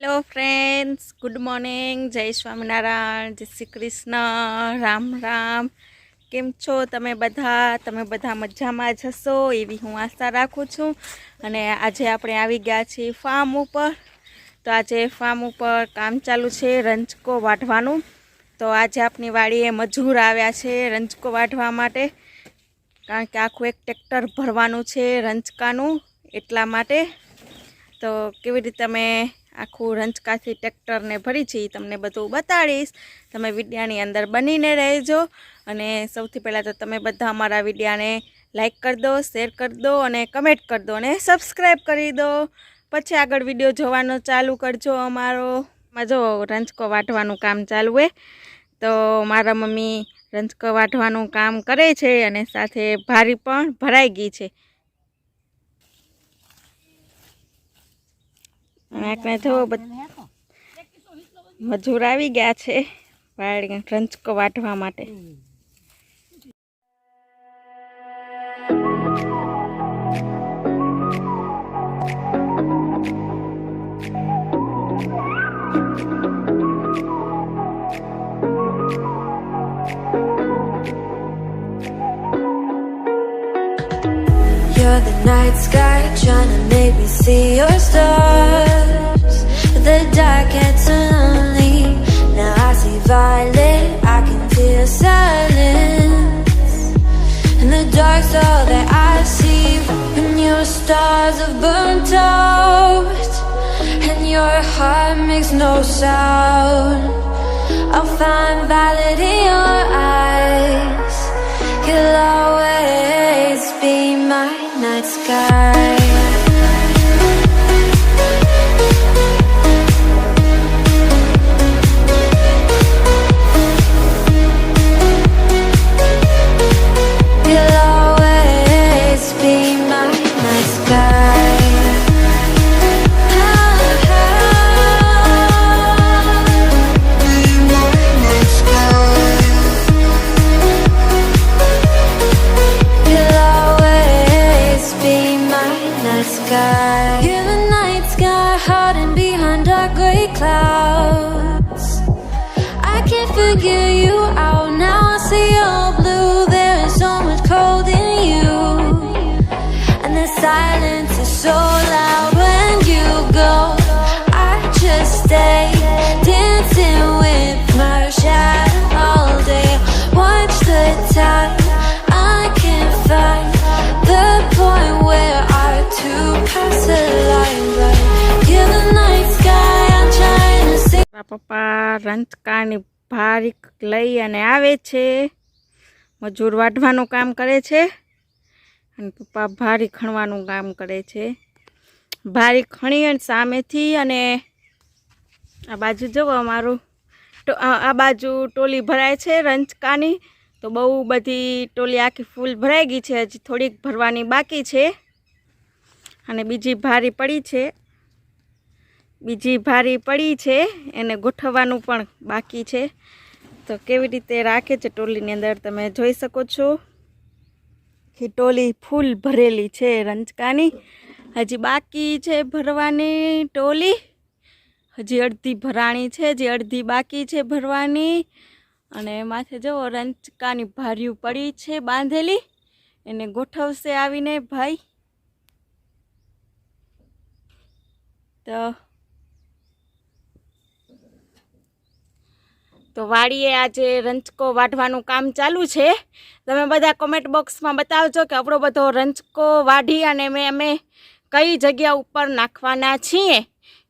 Hello friends good morning જય સ્વામિનારાયણ જય શ્રી કૃષ્ણ રામ રામ કેમ છો તમે બધા? તમે બધા મજામાં જ હશો? એવી હું આશા રાખું છું. અને આજે આપણે આવી ગયા છીએ ફાર્મ ઉપર. તો આજે ફાર્મ ઉપર કામ ચાલુ છે રંજકો વાઢવાનું. તો આજે આપણી વાડીએ મજૂર આવ્યા છે રંજકો વાઢવા માટે. કારણ કે આખું એક ટ્રેક્ટર ભરવાનું છે રંજકાનું એટલા માટે. તો કેવી રીતે અમે આખું રંચકાથી ટ્રેક્ટરને ભરી છે એ તમને બધું બતાડીશ. તમે વિડીયાની અંદર બનીને રહેજો અને સૌથી પહેલાં તો તમે બધા અમારા વિડીયાને લાઈક કરી દો, શેર કરી દો અને કમેન્ટ કરી દો અને સબસ્ક્રાઈબ કરી દો. પછી આગળ વીડિયો જોવાનો ચાલુ કરજો અમારો. જો રંચકો વાટવાનું કામ ચાલુ હોય તો મારા મમ્મી રંચકો વાટવાનું કામ કરે છે અને સાથે ભારી પણ ભરાઈ ગઈ છે. અને આપણે મજૂર આવી ગયા છે રંચકો વાટવા માટે. You're the night sky your heart makes no sound. I'll find violet figure you out now. I see all blue. There is so much cold in you, and the silence is so loud when you go. I just stay dancing with my shadow all day. Watch the can't find the point where you? I'm to ભારીક લઈ અને આવે છે. મજૂર વાઢવાનું કામ કરે છે અને પપ્પા ભારી ખણવાનું કામ કરે છે. ભારી ખણી અને સામેથી અને આ બાજુ જુઓ અમારું તો આ બાજુ ટોલી ભરાય છે રંચકાની તો બહુ બધી ટોલી આખી ફૂલ ભરાઈ ગઈ છે. હજી થોડીક ભરવાની બાકી છે. અને બીજી ભારી પડી છે. બીજી ભારી પડી છે, એને ગોઠવવાનું પણ બાકી છે. તો કેવી રીતે રાખે છે ટોલીની અંદર તમે જોઈ શકો છો. કે ટોલી ફૂલ ભરેલી છે રંચકાની હજી બાકી છે ભરવાની ટોલી. હજી અડધી ભરાણી છે હજી અડધી બાકી છે ભરવાની. અને માથે જુઓ રંચકાની ભાર્યું પડી છે બાંધેલી. એને ગોઠવશે આવીને ભાઈ. તો તો વાડીએ આજે રંચકો વાઢવાનું કામ ચાલુ છે. તમે બધા કોમેન્ટ બોક્સમાં બતાવજો કે આપણો બધો રંચકો વાઢી અને મેં અમે કઈ જગ્યા ઉપર નાખવાના છીએ.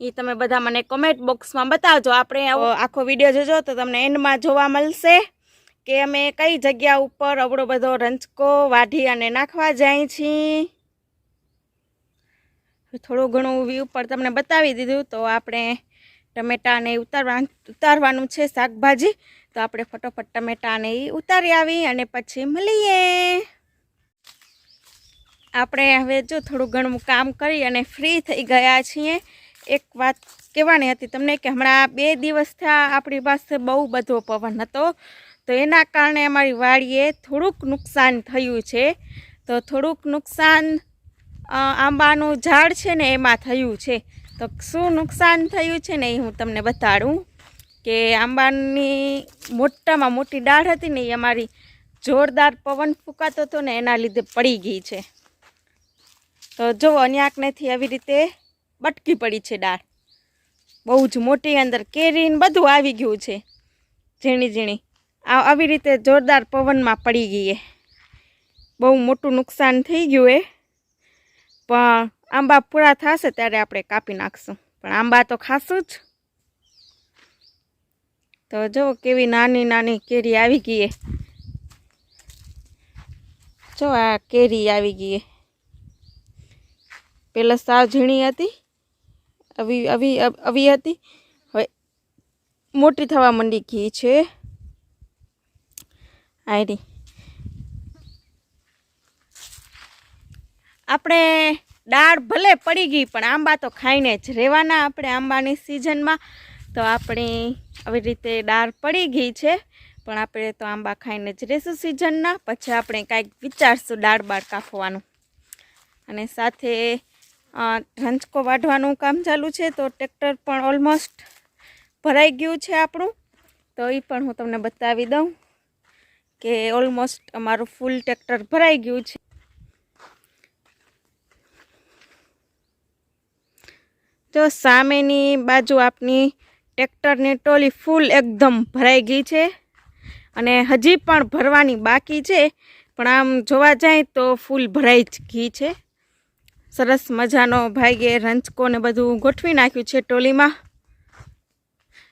એ તમે બધા મને કોમેન્ટ બોક્સમાં બતાવજો. આપણે આખો વીડિયો જોજો તો તમને એન્ડમાં જોવા મળશે કે અમે કઈ જગ્યા ઉપર અવડો બધો રંચકો વાઢી અને નાખવા જાય છીએ. થોડું ઘણું વ્યૂ પર તમને બતાવી દીધું તો આપણે ટમેટાને ઉતારવા, ઉતારવાનું છે શાકભાજી. તો આપણે ફટોફટ ટમેટાને એ ઉતારી આવી અને પછી મળીએ. આપણે હવે જો થોડું ઘણું કામ કરી અને ફ્રી થઈ ગયા છીએ. એક વાત કહેવાની હતી તમને કે હમણાં બે દિવસ થયા આપણી પાસે બહુ બધો પવન હતો. તો એના કારણે અમારી વાડીએ થોડુંક નુકસાન થયું છે. તો થોડુંક નુકસાન આંબાનું ઝાડ છે ને એમાં થયું છે. તો શું નુકસાન થયું છે ને એ હું તમને બતાડું કે આંબાની મોટામાં મોટી ડાળ હતી ને એ અમારી જોરદાર પવન ફૂંકાતો હતો ને એના લીધે પડી ગઈ છે. તો જો અન્યાકનેથી આવી રીતે બટકી પડી છે ડાળ બહુ જ મોટી અંદર કેરી ને બધું આવી ગયું છે. ઝીણી ઝીણી. આ આવી રીતે જોરદાર પવનમાં પડી ગઈ બહુ મોટું નુકસાન થઈ ગયું એ. પણ આંબા પૂરા થશે ત્યારે આપણે કાપી નાખશું. પણ આંબા તો ખાશું જ. તો જો કેવી નાની નાની કેરી આવી ગઈ જો આ કેરી આવી ગઈ પહેલાં સાવ ઝીણી હતી આવી આવી આવી હતી. હવે મોટી થવા માંડી ઘી છે. આયરી. આપણે દાળ ભલે પડી ગઈ, પણ આંબા તો ખાઈને જ રહેવાના આપણે આંબાની સિઝનમાં. તો આપણે આવી રીતે દાળ પડી ગઈ છે, પણ આપણે તો આંબા ખાઈને જ રહેશું સિઝનના. પછી આપણે કાંઈક વિચારશું દાળ બાળ કાપવાનું. અને સાથે રંજકો વાઢવાનું કામ ચાલુ છે, તો ટ્રેક્ટર પણ ઓલમોસ્ટ ભરાઈ ગયું છે આપણું. તો એ પણ હું તમને બતાવી દઉં કે ઓલમોસ્ટ અમારું ફૂલ ટ્રેક્ટર ભરાઈ ગયું છે. તો સામેની બાજુ આપની ટ્રેક્ટરની ટોલી ફૂલ એકદમ ભરાઈ ગઈ છે અને હજી પણ ભરવાની બાકી છે. પણ આમ જોવા જાય તો ફૂલ ભરાઈ જ ગઈ છે. સરસ મજાનો ભાઈએ રંચકો ને બધું ગોઠવી નાખ્યું છે ટોલીમાં.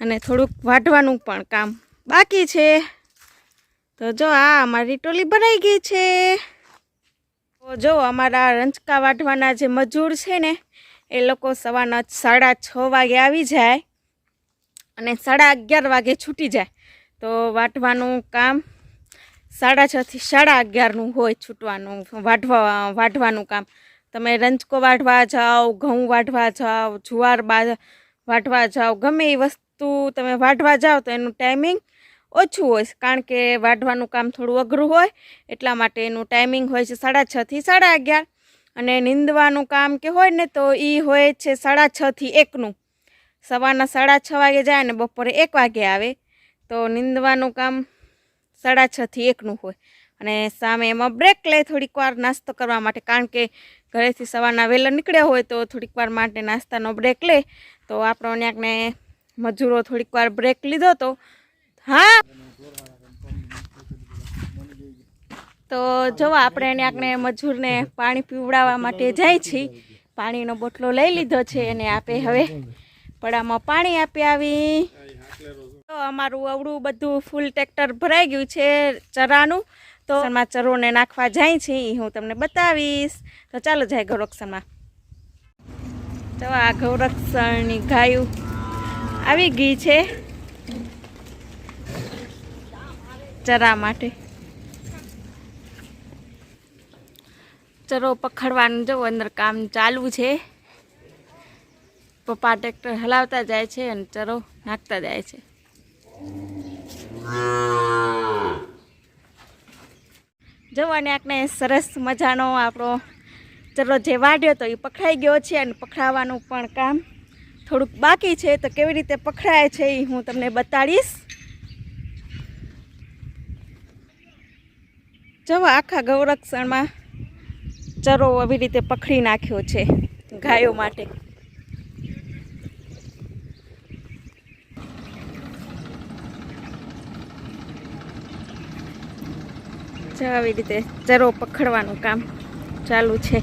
અને થોડુંક વાઢવાનું પણ કામ બાકી છે. તો જો આ અમારી ટોલી ભરાઈ ગઈ છે. જો અમારા રંચકા વાઢવાના જે મજૂર છે ને એ લોકો સવારના સાડા છ વાગે આવી જાય અને સાડા અગિયાર વાગે છૂટી જાય. તો વાટવાનું કામ સાડા છથી સાડા અગિયારનું હોય છૂટવાનું, વાઢવા, વાઢવાનું કામ. તમે રંજકો વાઢવા જાઓ, ઘઉં વાઢવા જાઓ, જુવાર બા, વાઢવા જાઓ, ગમે એ વસ્તુ તમે વાઢવા જાઓ તો એનું ટાઈમિંગ ઓછું હોય. કારણ કે વાઢવાનું કામ થોડું અઘરું હોય, એટલા માટે એનું ટાઈમિંગ હોય છે સાડા છથી સાડા અગિયાર. અને નીંદવાનું કામ કે હોય ને તો એ હોય છે સાડા છથી એકનું. સવારના સાડા છ વાગે જાય ને બપોરે એક વાગે આવે, તો નીંદવાનું કામ સાડા છથી એકનું હોય. અને સામે એમાં બ્રેક લે, થોડીક વાર નાસ્તો કરવા માટે. કારણ કે ઘરેથી સવારના વહેલા નીકળ્યા હોય તો થોડીક વાર માટે નાસ્તાનો બ્રેક લે. તો આપણો ત્યાંકને મજૂરો થોડીક વાર બ્રેક લીધો તો હા! તો જો આપણે ત્યાંકને મજૂરને પાણી પીવડાવવા માટે જાય છીએ પાણીનો બોટલો લઈ લીધો છે અને આપે હવે પડામાં પાણી આપી આવી. તો અમારું અવડું બધું ફૂલ ટ્રેક્ટર ભરાઈ ગયું છે ચરાનું. તો એમાં ચરોને નાખવા જાય છે એ હું તમને બતાવીશ. તો ચાલો જાય ગૌરક્ષણમાં. તો આ ગૌરક્ષણની ગાયું આવી ગઈ છે ચરા માટે. ચરો પખડવાનું જો અંદર કામ ચાલુ છે. પપ્પા ટ્રેક્ટર હલાવતા જાય છે અને ચરો નાખતા જાય છે. જો અને આકને સરસ મજાનો આપણો ચરો જે વાઢ્યો તો એ પખડાઈ ગયો છે અને પખડાવવાનું પણ કામ થોડુંક બાકી છે તો કેવી રીતે પખડાય છે એ હું તમને બતાડીશ. જવા આખા ગૌરક્ષણમાં ચરો આવી રીતે પકડી નાખ્યો છે ગાયો માટે આવી રીતે ચરો પકડવાનું કામ ચાલુ છે.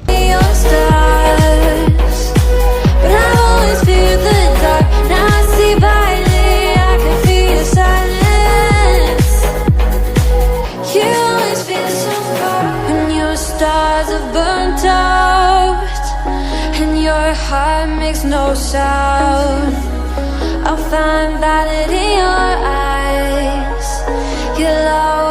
But I fear the dark. Now I see violet, your heart makes no sound. I'll find valid in your eyes. You'll always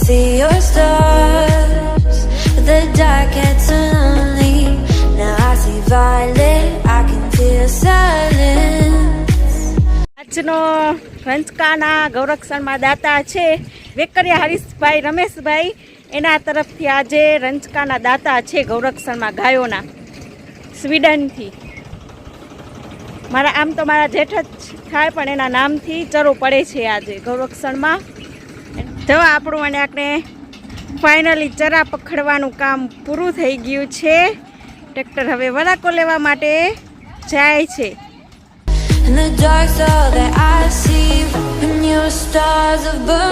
see your stars. The dark gets lonely. Now I see violet, I can feel silence. આજનો ગૌરક્ષણમાં દાતા છે વેકરિયા હરીશભાઈ રમેશભાઈ એના તરફથી આજે રંજકાના દાતા છે ગૌરક્ષણમાં ગાયોના સ્વીડનથી મારા આમ તો મારા જેઠ જ થાય પણ એના નામથી ચરો પડે છે આજે ગૌરક્ષણમાં જો આપણું અને આપણે ફાઇનલી ચરા પકડવાનું કામ પૂરું થઈ ગયું છે ટ્રેક્ટર હવે વરાકો લેવા માટે જાય છે stars have burnt.